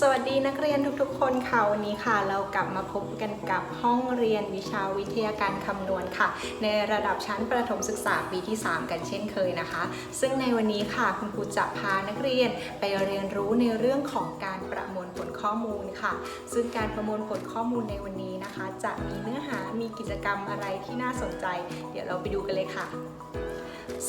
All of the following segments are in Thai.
สวัสดีนักเรียนทุกๆ คนค่ะวันนี้ค่ะ เรากลับมาพบกันกับห้องเรียนวิชาวิทยาการคำนวณค่ะ ในระดับชั้นประถมศึกษาปีที่ 3 กันเช่นเคยนะคะ ซึ่งในวันนี้ค่ะคุณครูจะพานักเรียนไปเรียนรู้ในเรื่องของการประมวลผลข้อมูลค่ะ ซึ่งการประมวลผลข้อมูลในวันนี้นะคะ จะมีเนื้อหามีกิจกรรมอะไรที่น่าสนใจ เดี๋ยวเราไปดูกันเลยค่ะ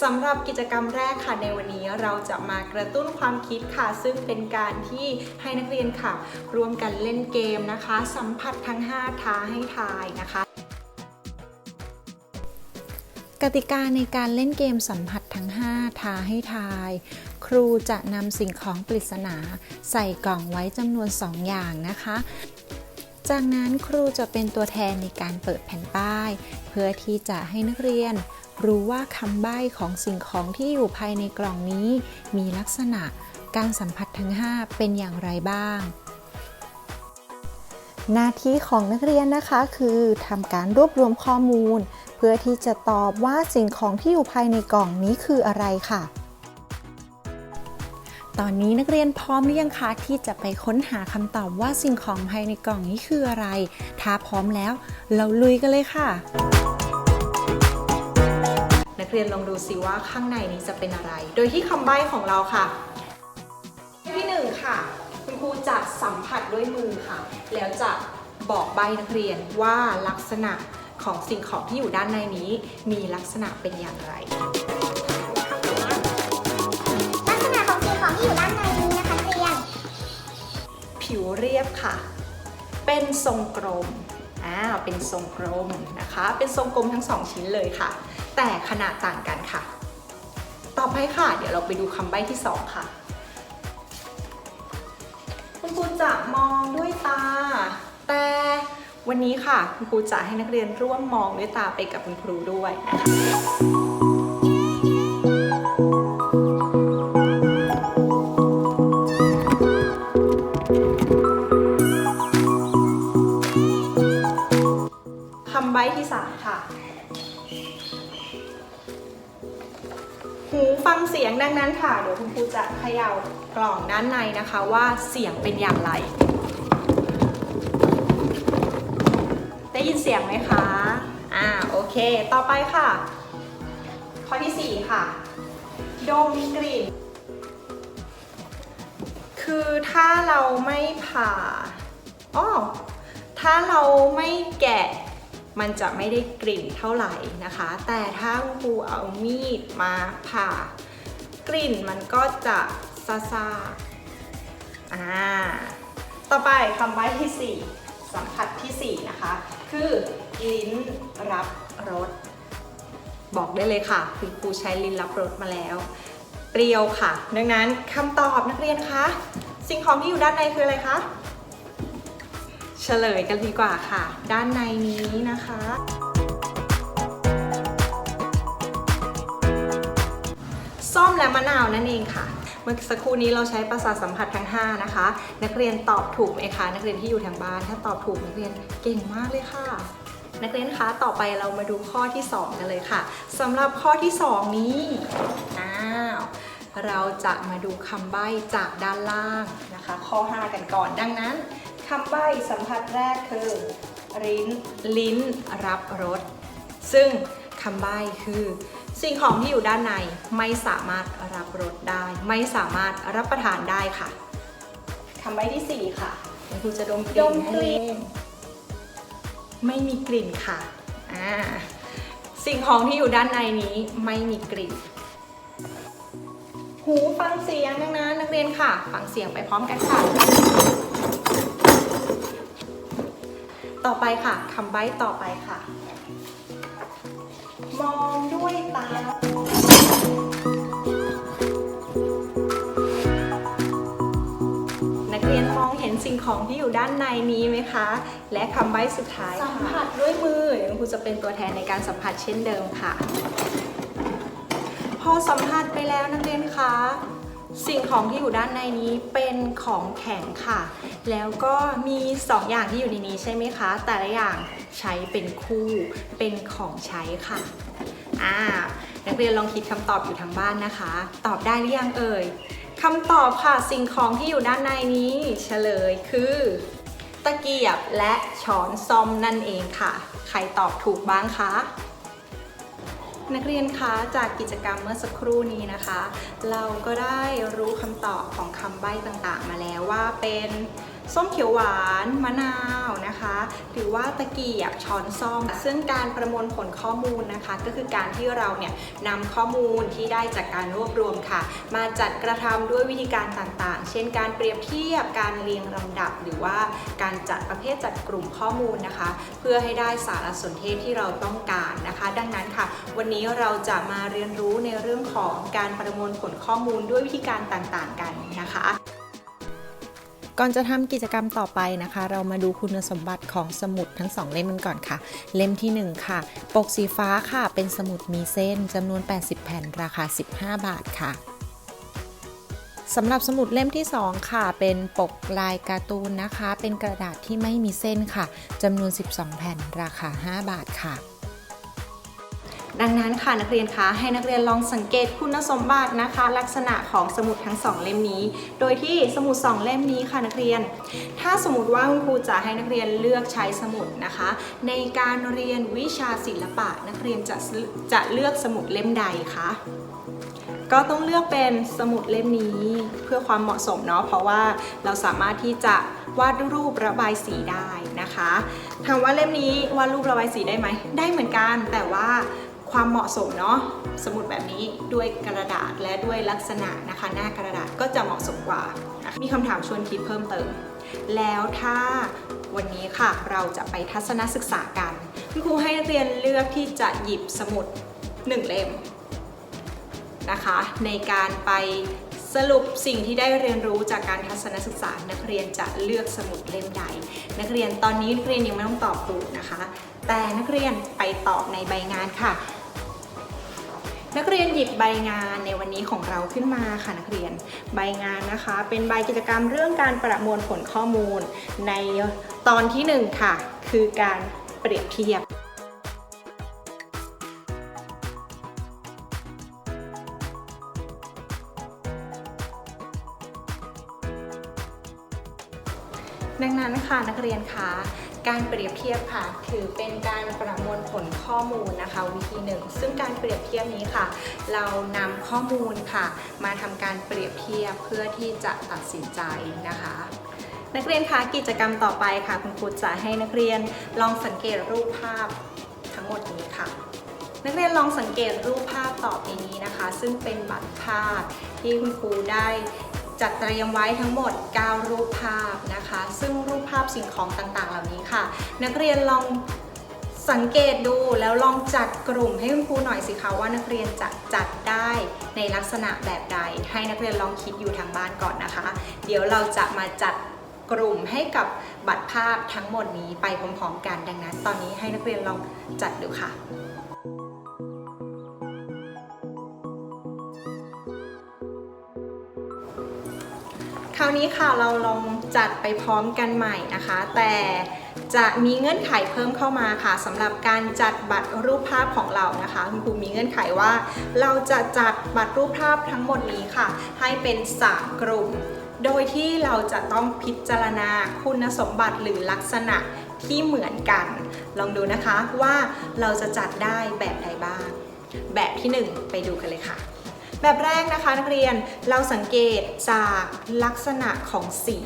สำหรับกิจกรรมแรกค่ะในวันนี้เราจะมากระตุ้นความคิดค่ะ ซึ่งเป็นการที่ให้นักเรียนค่ะร่วมกันเล่นเกมนะคะ สัมผัสทั้ง 5 ท้าให้ทายนะคะกติกาในการเล่นเกมสัมผัสทั้ง 5 ท้าให้ทาย ครูจะนำสิ่งของปริศนา ใส่กล่องไว้จำนวน 2 อย่างนะคะ จากนั้นครูจะเป็นตัวแทนในการเปิดแผ่นป้าย เพื่อที่จะให้นักเรียน รู้ว่าคำใบ้ของสิ่งของที่อยู่ภายในกล่องนี้ มีลักษณะการสัมผัสทั้ง 5 เป็นอย่างไรบ้าง หน้าที่ของนักเรียนนะคะคือทำการรวบรวมข้อมูล เพื่อที่จะตอบว่าสิ่งของที่อยู่ภายในกล่องนี้คืออะไรค่ะตอนนี้นักเรียนพร้อมหรือยังคะที่จะไปค้นหาคำตอบว่าสิ่งของภายในกล่องนี้คืออะไร ถ้าพร้อมแล้ว เราลุยกันเลยค่ะ รียนลองดูสิว่าข้างในนี้จะเป็นอะไร โดยที่คำใบ้ของเราค่ะที่หนึ่งค่ะ คุณครูจะสัมผัสด้วยมือค่ะ แล้วจะบอกใบนักเรียนว่าลักษณะของสิ่งของที่อยู่ด้านในนี้มีลักษณะเป็นอย่างไร ลักษณะของสิ่งของที่อยู่ด้านในนี้นะคะนักเรียน ผิวเรียบค่ะ เป็นทรงกลม อ่า เป็นทรงกลมนะคะ เป็นทรงกลมทั้งสองชิ้นเลยค่ะ แต่ขนาดต่างกันค่ะ ต่อไปค่ะ เดี๋ยวเราไปดูคำใบ้ที่สองค่ะ คุณครูจะมองด้วยตา แต่วันนี้ค่ะ คุณครูจะให้นักเรียนร่วมมองด้วยตาไปกับคุณครูด้วยนะคะ หูฟังเสียงดังนั้นค่ะ เดี๋ยวคุณครูจะเขย่ากล่องด้านในนะคะว่าเสียงเป็นอย่างไร ได้ยินเสียงไหมคะ อ่าโอเค ต่อไปค่ะ ข้อที่ 4 ค่ะ ดมกลิ่น คือถ้าเราไม่ผ่าอ้อถ้าเราไม่แกะ มันจะไม่ได้กลิ่นเท่าไหร่นะคะ แต่ถ้าครูเอามีดมาผ่ากลิ่นมันก็จะซาซาอ่าต่อไปคำใบ้ที่ 4 สัมผัสที่ 4 นะคะ คือลิ้นรับรสบอกได้เลยค่ะคุณครูใช้ลิ้นรับรสมาแล้วเปรี้ยวค่ะ ดังนั้นคำตอบนักเรียนคะสิ่งของที่อยู่ด้านในคืออะไรคะ เฉลยกันดีกว่าค่ะ ด้านในนี้นะคะ ส้มและมะนาวนั่นเองค่ะ เมื่อสักครู่นี้เราใช้ประสาทสัมผัสทั้ง 5 นะคะ นักเรียนตอบถูกไหมคะ นักเรียนที่อยู่ทางบ้าน ถ้าตอบถูกนักเรียนเก่งมากเลยค่ะนักเรียนคะ ต่อไปเรามาดูข้อที่ 2 กันเลยค่ะสำหรับข้อที่ 2 นี้ อ้าว เราจะมาดูคำใบ้จากด้านล่างนะคะ ข้อ 5 กันก่อน ดังนั้น คำใบ้สัมผัสแรกคือลิ้นลิ้นรับรสซึ่งคำใบ้คือ สิ่งของที่อยู่ด้านในไม่สามารถรับรสได้ ไม่สามารถรับประทานได้ค่ะคำใบ้ที่ 4 ค่ะคุณครูจะดมกลิ่นดมกลิ่นให้ไม่มีกลิ่นค่ะอ่าสิ่งของที่อยู่ด้านในนี้ไม่มีกลิ่น หูฟังเสียงดังนั้นนักเรียนค่ะ ฟังเสียงไปพร้อมกันค่ะ ต่อไปค่ะคำใบ้ต่อไปค่ะ มองด้วยตานักเรียนมองเห็นสิ่งของที่อยู่ด้านในนี้ไหมคะ และคำใบ้สุดท้ายค่ะสัมผัสด้วยมือเดี๋ยวคุณครูจะเป็นตัวแทนในการสัมผัสเช่นเดิมค่ะ พอสัมผัสไปแล้วนักเรียนคะ สิ่งของที่อยู่ด้านในนี้เป็นของแข็งค่ะ แล้วก็มี 2 อย่างที่อยู่ในนี้ใช่ไหมคะ แต่ละอย่างใช้เป็นคู่เป็นของใช้ค่ะอ่านักเรียนลองคิดคำตอบอยู่ทางบ้านนะคะ ตอบได้หรือยังเอ่ยคำตอบค่ะสิ่งของที่อยู่ด้านในนี้เฉลยคือ ตะเกียบและช้อนซ่อมนั่นเองค่ะ ใครตอบถูกบ้างคะ นักเรียนคะจากกิจกรรมเมื่อสักครู่นี้นะคะ เราก็ได้รู้คำตอบของคำใบ้ต่างๆ มาแล้วว่าเป็น ส้มเขียวหวานมะนาวนะคะ หรือว่าตะเกียบช้อนซ่อม ซึ่งการประมวลผลข้อมูลนะคะ ก็คือการที่เราเนี่ยนำข้อมูลที่ได้จากการรวบรวมค่ะ มาจัดกระทำด้วยวิธีการต่างๆ เช่น การเปรียบเทียบการเรียงลำดับ หรือว่าการจัดประเภทจัดกลุ่มข้อมูลนะคะ เพื่อให้ได้สารสนเทศที่เราต้องการนะคะ ดังนั้นค่ะ วันนี้เราจะมาเรียนรู้ในเรื่องของการประมวลผลข้อมูลด้วยวิธีการต่างๆ กันนะคะ ก่อนจะทำกิจกรรมต่อไปนะคะ เรามาดูคุณสมบัติของสมุดทั้งสองเล่มกันก่อนค่ะ เล่มที่ 1 ค่ะ ปกสีฟ้าค่ะ เป็นสมุดมีเส้นจำนวน 80 แผ่นราคา 15 บาทค่ะสำหรับสมุดเล่มที่ 2 ค่ะ เป็นปกลายการ์ตูนนะคะ เป็นกระดาษที่ไม่มีเส้นค่ะจำนวน 12 แผ่นราคา 5 บาทค่ะ ดังนั้นค่ะนักเรียนคะให้นักเรียนลองสังเกตคุณสมบัตินะคะ ลักษณะของสมุดทั้งสองเล่มนี้ โดยที่สมุดสองเล่มนี้ค่ะนักเรียน ถ้าสมมติว่าคุณครูจะให้นักเรียนเลือกใช้สมุดนะคะ ในการเรียนวิชาศิลปะ นักเรียนจะจะเลือกสมุดเล่มใดคะก็ต้องเลือกเป็นสมุดเล่มนี้เพื่อความเหมาะสมเนาะเพราะว่าเราสามารถที่จะวาดรูประบายสีได้นะคะถามว่าเล่มนี้วาดรูประบายสีได้ไหมได้เหมือนกันแต่ว่า ความเหมาะสมเนาะสมุดแบบนี้ด้วยกระดาษและด้วยลักษณะนะคะหน้ากระดาษก็จะเหมาะสมกว่า มีคำถามชวนคิดเพิ่มเติม แล้วถ้าวันนี้ค่ะเราจะไปทัศนศึกษากันคุณครูให้นักเรียนเลือกที่จะหยิบสมุดหนึ่งเล่มนะคะ ในการไปสรุปสิ่งที่ได้เรียนรู้จากการทัศนศึกษา นักเรียนจะเลือกสมุดเล่มใด นักเรียนตอนนี้นักเรียนยังไม่ต้องตอบถูกนะคะ แต่นักเรียนไปตอบในใบงานค่ะ นักเรียนหยิบใบงานในวันนี้ของเราขึ้นมาค่ะนักเรียน ใบงานนะคะ เป็นใบกิจกรรมเรื่องการประมวลผลข้อมูล ในตอนที่หนึ่งค่ะ คือการเปรียบเทียบดังนั้นค่ะนักเรียนคะ การเปรียบเทียบค่ะถือเป็นการประมวลผลข้อมูลนะคะ วิธีหนึ่ง ซึ่งการเปรียบเทียบนี้ค่ะ เรานำข้อมูลค่ะ มาทำการเปรียบเทียบเพื่อที่จะตัดสินใจนะคะ นักเรียนคะกิจกรรมต่อไปค่ะ คุณครูจะให้นักเรียนลองสังเกตรูปภาพทั้งหมดนี้ค่ะนักเรียนลองสังเกตรูปภาพต่อไปนี้นะคะ ซึ่งเป็นบัตรภาพที่คุณครูได้ จัดเตรียมไว้ทั้งหมด 9 รูปภาพนะคะ ซึ่งรูปภาพสิ่งของต่างๆ เหล่านี้ค่ะ นักเรียนลองสังเกตดูแล้วลองจัดกลุ่มให้คุณครูหน่อยสิคะว่านักเรียนจะจัดได้ในลักษณะแบบใด ให้นักเรียนลองคิดอยู่ทางบ้านก่อนนะคะ เดี๋ยวเราจะมาจัดกลุ่มให้กับบัตรภาพทั้งหมดนี้ไปพร้อมๆกันดังนั้น ตอนนี้ให้นักเรียนลองจัดดูค่ะ คราวนี้ค่ะเราลองจัดไปพร้อมกันใหม่นะคะ แต่จะมีเงื่อนไขเพิ่มเข้ามาค่ะสำหรับการจัดบัตรรูปภาพของเรานะคะคุณครูมีเงื่อนไขว่า เราจะจัดบัตรรูปภาพทั้งหมดนี้ค่ะ ให้เป็น3กลุ่ม โดยที่เราจะต้องพิจารณาคุณสมบัติหรือลักษณะที่เหมือนกัน ลองดูนะคะว่าเราจะจัดได้แบบใดบ้าง แบบที่หนึ่งไปดูกันเลยค่ะ แบบแรกนะคะนักเรียนเราสังเกตจากลักษณะของสี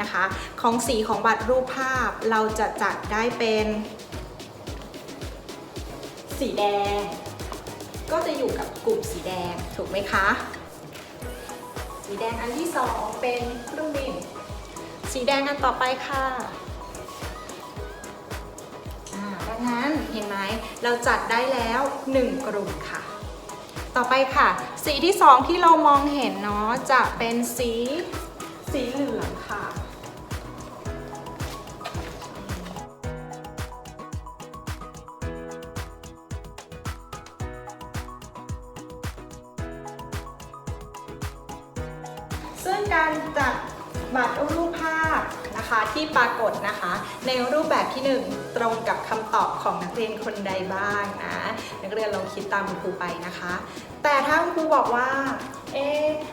นะคะ ของสีของบัตรรูปภาพเราจะจัดได้เป็น สีแดง ก็จะอยู่กับกลุ่มสีแดงถูกไหมคะ สีแดงอันที่สองเป็นเครื่องบินสีแดงอันต่อไปค่ะอ่าดังนั้นเห็นไหมเราจัดได้แล้วหนึ่งกลุ่มค่ะ ต่อไปค่ะ สีที่สองที่เรามองเห็นเนาะจะเป็นสีสีเหลืองค่ะ นะคะที่ปรากฏนะคะ ในรูปแบบที่หนึ่งตรงกับคำตอบของนักเรียนคนใดบ้างนะนักเรียนลองคิดตามคุณครูไปนะคะ แต่ถ้าคุณครูบอกว่าเอ๊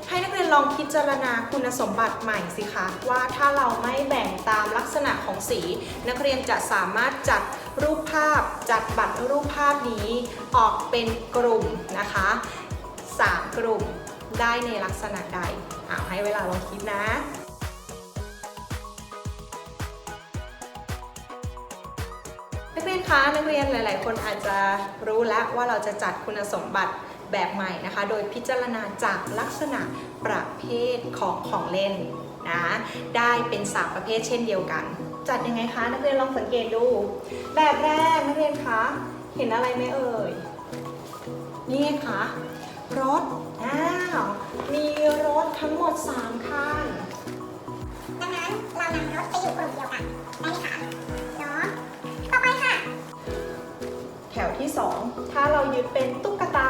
ให้นักเรียนลองพิจารณาคุณสมบัติใหม่สิคะว่าถ้าเราไม่แบ่งตามลักษณะของสี นักเรียนจะสามารถจัดรูปภาพจัดบัตรรูปภาพนี้ออกเป็นกลุ่มนะคะสามกลุ่มได้ในลักษณะใดเอาให้เวลาลองคิดนะ เรียนคะนักเรียนหลาย ๆ คนอาจจะรู้แล้วว่าเราจะจัดคุณสมบัติแบบใหม่นะคะ โดยพิจารณาจากลักษณะประเภทของของเล่นนะได้เป็นสามประเภทเช่นเดียวกัน จัดยังไงคะ นักเรียนลองสังเกตดู แบบแรกนักเรียนคะเห็นอะไรไหมเอ่ยนี่ไงคะรถอ้าวมีรถทั้งหมด 3 คัน ที่ 2 ถ้าเรายึดเป็นตุ๊กตา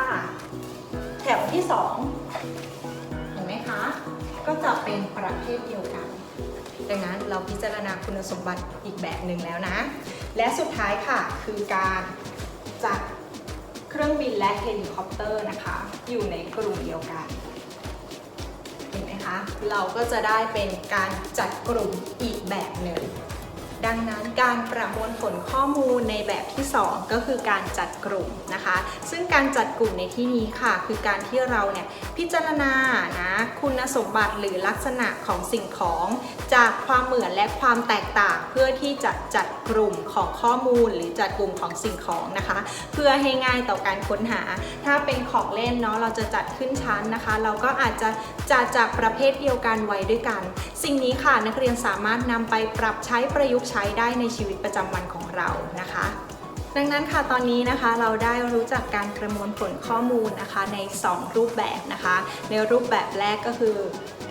แถวที่ 2 เห็นไหมคะ ก็จะเป็นประเภทเดียวกัน ดังนั้นเราพิจารณาคุณสมบัติอีกแบบหนึ่งแล้วนะ และสุดท้ายค่ะคือการจัดเครื่องบินและเฮลิคอปเตอร์นะคะ อยู่ในกลุ่มเดียวกัน เห็นไหมคะ เราก็จะได้เป็นการจัดกลุ่มอีกแบบหนึ่ง ดังนั้นการประมวลผลข้อมูลในแบบที่ 2 ก็คือการจัดกลุ่มนะคะ ซึ่งการจัดกลุ่มในที่นี้ค่ะ คือการที่เราเนี่ยพิจารณานะคุณสมบัติหรือลักษณะของสิ่งของจากความเหมือนและความแตกต่างเพื่อที่จะจัดกลุ่มของข้อมูล หรือจัดกลุ่มของสิ่งของนะคะ เพื่อให้ง่ายต่อการค้นหา ถ้าเป็นของเล่นเนาะเราจะจัดขึ้นชั้นนะคะ เราก็อาจจะจัดจากประเภทเดียวกันไว้ด้วยกัน สิ่งนี้ค่ะนักเรียนสามารถนำไปปรับใช้ประยุกต์ใช้ได้ในชีวิตประจำวันของเรานะคะ ดังนั้นค่ะตอนนี้นะคะเราได้รู้จักการประมวลผลข้อมูลนะคะใน 2 รูปแบบนะคะ ในรูปแบบแรกก็คือ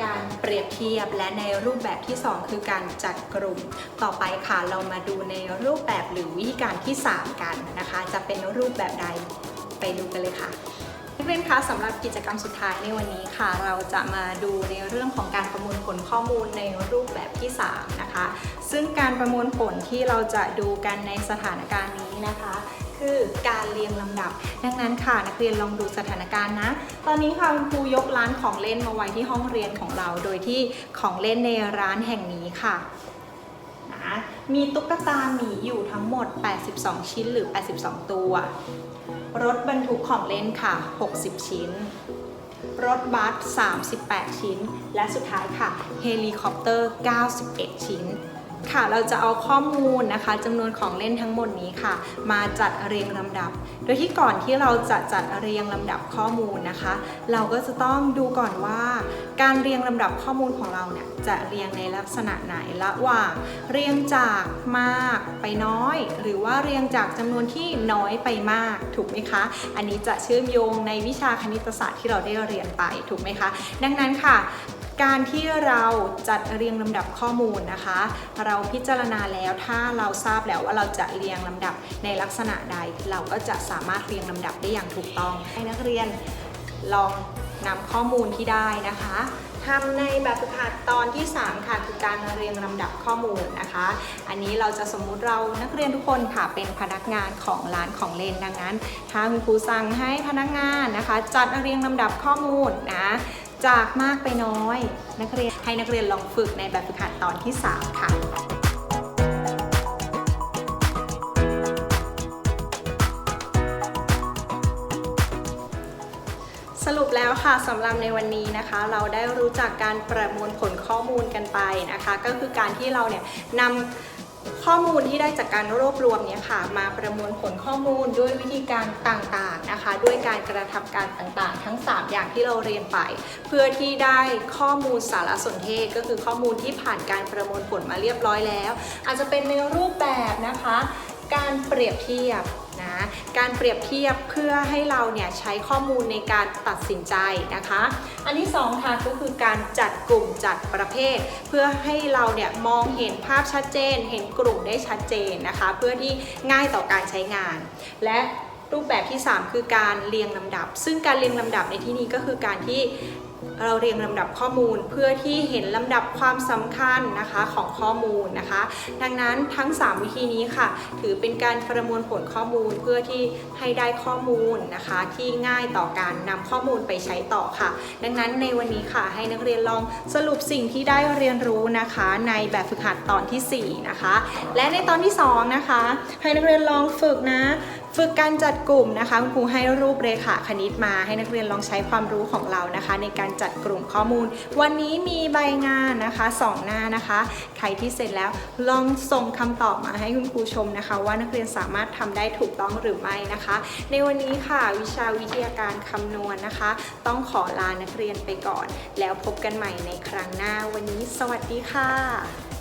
การเปรียบเทียบและในรูปแบบที่ 2 คือการจัดกลุ่ม ต่อไปค่ะเรามาดูในรูปแบบหรือวิธีการที่ 3 กันนะคะ จะเป็นรูปแบบใดไปดูกันเลยค่ะ นักเรียนคะสำหรับกิจกรรมสุดท้ายในวันนี้ค่ะ เราจะมาดูในเรื่องของการประมวลผลข้อมูลในรูปแบบที่ 3 นะคะ ซึ่งการประมวลผลที่เราจะดูกันในสถานการณ์นี้นะคะ คือการเรียงลำดับ ดังนั้นค่ะนักเรียนลองดูสถานการณ์นะ ตอนนี้ค่ะคุณครูยกร้านของเล่นมาไว้ที่ห้องเรียนของเรา โดยที่ของเล่นในร้านแห่งนี้ค่ะนะมีตุ๊กตาหมีอยู่ทั้งหมด 82 ชิ้นหรือ 82 ตัว รถบรรทุกของเล่นค่ะ 60 ชิ้น รถบัส 38 ชิ้น และสุดท้ายค่ะ เฮลิคอปเตอร์ 91 ชิ้น ค่ะเราจะเอาข้อมูลนะคะจำนวนของเล่นทั้งหมดนี้ค่ะ มาจัดเรียงลำดับ โดยที่ก่อนที่เราจะจัดเรียงลำดับข้อมูลนะคะ เราก็จะต้องดูก่อนว่า การเรียงลำดับข้อมูลของเราเนี่ยจะเรียงในลักษณะไหนระหว่างเรียงจากมากไปน้อย หรือว่าเรียงจากจำนวนที่น้อยไปมากถูกไหมคะ อันนี้จะเชื่อมโยงในวิชาคณิตศาสตร์ที่เราได้เรียนไปถูกไหมคะ ดังนั้นค่ะ การที่เราจัดเรียงลำดับข้อมูลนะคะ เราพิจารณาแล้วถ้าเราทราบแล้วว่าเราจะเรียงลำดับในลักษณะใด เราก็จะสามารถเรียงลำดับได้อย่างถูกต้อง ให้นักเรียนลองนำข้อมูลที่ได้นะคะทำในแบบฝึกหัดตอนที่ 3 ค่ะคือการเรียงลำดับข้อมูลนะคะ อันนี้เราจะสมมุติเรานักเรียนทุกคนค่ะเป็นพนักงานของร้านของเล่นดังนั้น ทางครูสั่งให้พนักงานนะคะ จัดเรียงลำดับข้อมูลนะ จากมากไปน้อย นักเรียนให้นักเรียนลองฝึกในแบบฝึกหัดตอนที่ 3 ค่ะสรุปแล้วค่ะสำหรับในวันนี้นะคะ เราได้รู้จักการประมวลผลข้อมูลกันไปนะคะ ก็คือการที่เราเนี่ยนำ ข้อมูลที่ได้จากการรวบรวมเนี่ยค่ะ มาประมวลผลข้อมูลด้วยวิธีการต่างๆนะคะ ด้วยการกระทำการต่างๆ ทั้ง 3 อย่างที่เราเรียนไป เพื่อที่ได้ข้อมูลสารสนเทศ ก็คือข้อมูลที่ผ่านการประมวลผลมาเรียบร้อยแล้ว อาจจะเป็นในรูปแบบนะคะ การเปรียบเทียบ นะการเปรียบเทียบเพื่อให้เราเนี่ยใช้ข้อมูลในการตัดสินใจนะคะ อันที่สองค่ะก็คือการจัดกลุ่มจัดประเภท เพื่อให้เราเนี่ยมองเห็นภาพชัดเจน เห็นกลุ่มได้ชัดเจนนะคะ เพื่อที่ง่ายต่อการใช้งาน และรูปแบบที่ 3 คือการเรียงลำดับ ซึ่งการเรียงลำดับในที่นี้ก็คือการที่ เราเรียงลำดับข้อมูลเพื่อที่เห็นลำดับความสำคัญนะคะของข้อมูลนะคะ ดังนั้นทั้ง 3 วิธีนี้ค่ะ ถือเป็นการประมวลผลข้อมูลเพื่อที่ให้ได้ข้อมูลนะคะ ที่ง่ายต่อการนำข้อมูลไปใช้ต่อค่ะ ดังนั้นในวันนี้ค่ะ ให้นักเรียนลองสรุปสิ่งที่ได้เรียนรู้นะคะ ในแบบฝึกหัดตอนทีสี่4 นะคะ และในตอนที่ 2 นะคะ ให้นักเรียนลองฝึกนะ ฝึกการจัดกลุ่มนะคะคุณครูให้รูปเรขาคณิตมา ให้นักเรียนลองใช้ความรู้ของเรานะคะ ในการจัดกลุ่มข้อมูล วันนี้มีใบงานนะคะสองหน้านะคะ ใครที่เสร็จแล้วลองส่งคำตอบมาให้คุณครูชมนะคะ ว่านักเรียนสามารถทำได้ถูกต้องหรือไม่นะคะ ในวันนี้ค่ะวิชาวิทยาการคำนวณนะคะ ต้องขอลานักเรียนไปก่อน แล้วพบกันใหม่ในครั้งหน้าวันนี้ สวัสดีค่ะ